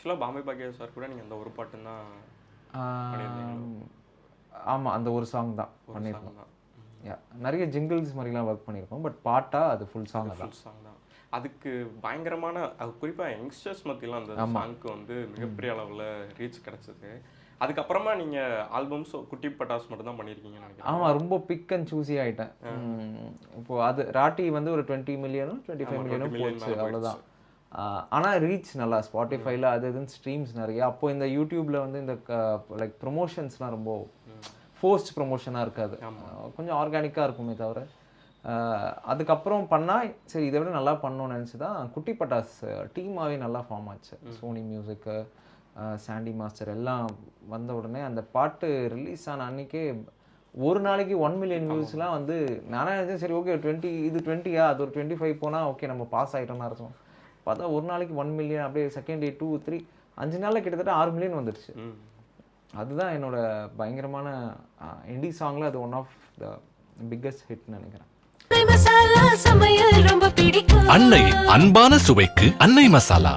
ஆக்சுவலாக பாம்பே பாக்கியா சார் கூட நீங்கள் அந்த ஒரு பாட்டு தான் ஆமாம் அந்த ஒரு சாங் தான் பண்ணியிருக்கோம். நிறைய ஜிங்கிள்ஸ் மாதிரிலாம் ஒர்க் பண்ணியிருக்கோம் பட் பாட்டா அது ஃபுல் சாங் தான். ஃபுல் சாங் தான். அதுக்கு பயங்கரமான அது குறிப்பாக யங்ஸ்டர்ஸ் மத்தியெல்லாம் அந்த சாங்க்கு வந்து மிகப்பெரிய அளவில் ரீச் கிடைச்சது. அதுக்கப்புறமா நீங்கள் ஆல்பம்ஸ் குட்டி பட்டாஸ் மட்டும் தான் பண்ணியிருக்கீங்கன்னு நினைக்கிறேன். ஆமாம் ரொம்ப பிக் அண்ட் சூஸி ஆகிட்டேன் இப்போ அது ராட்டி வந்து ஒரு டுவெண்ட்டி மில்லியனும் டுவெண்ட்டி ஃபைவ் மில்லியனும் போச்சு அவ்வளோதான் ஆனால் ரீச் நல்லா. ஸ்பாட்டிஃபைல அது இதுன்னு ஸ்ட்ரீம்ஸ் நிறைய. அப்போ இந்த யூடியூப்ல வந்து இந்த லைக் ப்ரொமோஷன்ஸ்லாம் ரொம்ப ஃபோர்ஸ்ட் ப்ரொமோஷனாக இருக்காது. கொஞ்சம் ஆர்கானிக்காக இருக்குமே தவிர. அதுக்கப்புறம் பண்ணால் சரி இதை விட நல்லா பண்ணணும்னு நினச்சி தான் குட்டி பட்டாஸ் டீமாகவே நல்லா ஃபார்ம் ஆச்சு. சோனி மியூசிக்கு சாண்டி மாஸ்டர் எல்லாம் வந்த உடனே அந்த பாட்டு ரிலீஸ் ஆன அன்னைக்கே ஒரு நாளைக்கு ஒன் மில்லியன் வியூஸ்லாம் வந்து நானே நினைச்சேன் சரி ஓகே டுவெண்ட்டி இது டுவெண்ட்டியா அது ஒரு டுவெண்ட்டி ஃபைவ் போனால் ஓகே நம்ம பாஸ் ஆகிட்டோம்னு அர்த்தம். பார்த்தா ஒரு நாளைக்கு ஒன் மில்லியன் அப்படியே செகண்ட் டே டூ த்ரீ அஞ்சு நாளில் கிட்டத்தட்ட ஆறு மில்லியன் வந்துடுச்சு அதுதான் என்னோட பயங்கரமான இண்டி சாங்கில் அது ஒன் ஆஃப் த பிக்கஸ்ட் ஹிட்னு நினைக்கிறேன். மசாலா சமையல் ரொம்ப பிடிக்கும். அன்னையின் அன்பான சுவைக்கு அன்னை மசாலா.